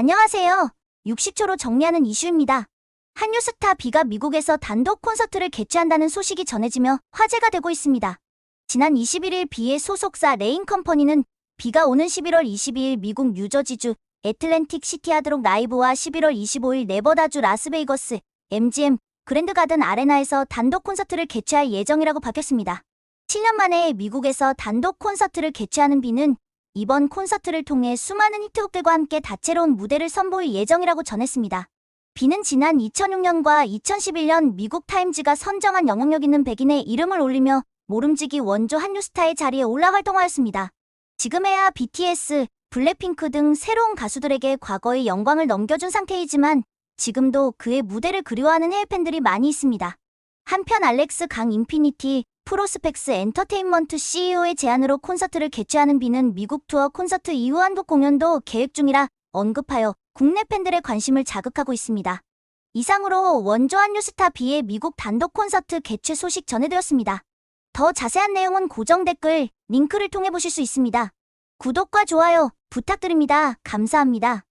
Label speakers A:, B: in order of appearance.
A: 안녕하세요. 60초로 정리하는 이슈입니다. 한류 스타 비가 미국에서 단독 콘서트를 개최한다는 소식이 전해지며 화제가 되고 있습니다. 지난 21일 비의 소속사 레인 컴퍼니는 비가 오는 11월 22일 미국 뉴저지주 애틀랜틱 시티 하드록 라이브와 11월 25일 네버다주 라스베이거스 MGM 그랜드 가든 아레나에서 단독 콘서트를 개최할 예정이라고 밝혔습니다. 7년 만에 미국에서 단독 콘서트를 개최하는 비는 이번 콘서트를 통해 수많은 히트곡들과 함께 다채로운 무대를 선보일 예정이라고 전했습니다. 비는 지난 2006년과 2011년 미국 타임즈가 선정한 영향력 있는 백인의 이름을 올리며 모름지기 원조 한류 스타의 자리에 올라 활동하였습니다. 지금에야 BTS, 블랙핑크 등 새로운 가수들에게 과거의 영광을 넘겨준 상태이지만 지금도 그의 무대를 그리워하는 해외 팬들이 많이 있습니다. 한편 알렉스 강 인피니티, 프로스펙스 엔터테인먼트 CEO의 제안으로 콘서트를 개최하는 비는 미국 투어 콘서트 이후 한국 공연도 계획 중이라 언급하여 국내 팬들의 관심을 자극하고 있습니다. 이상으로 원조 한류 스타 비의 미국 단독 콘서트 개최 소식 전해드렸습니다. 더 자세한 내용은 고정 댓글, 링크를 통해 보실 수 있습니다. 구독과 좋아요 부탁드립니다. 감사합니다.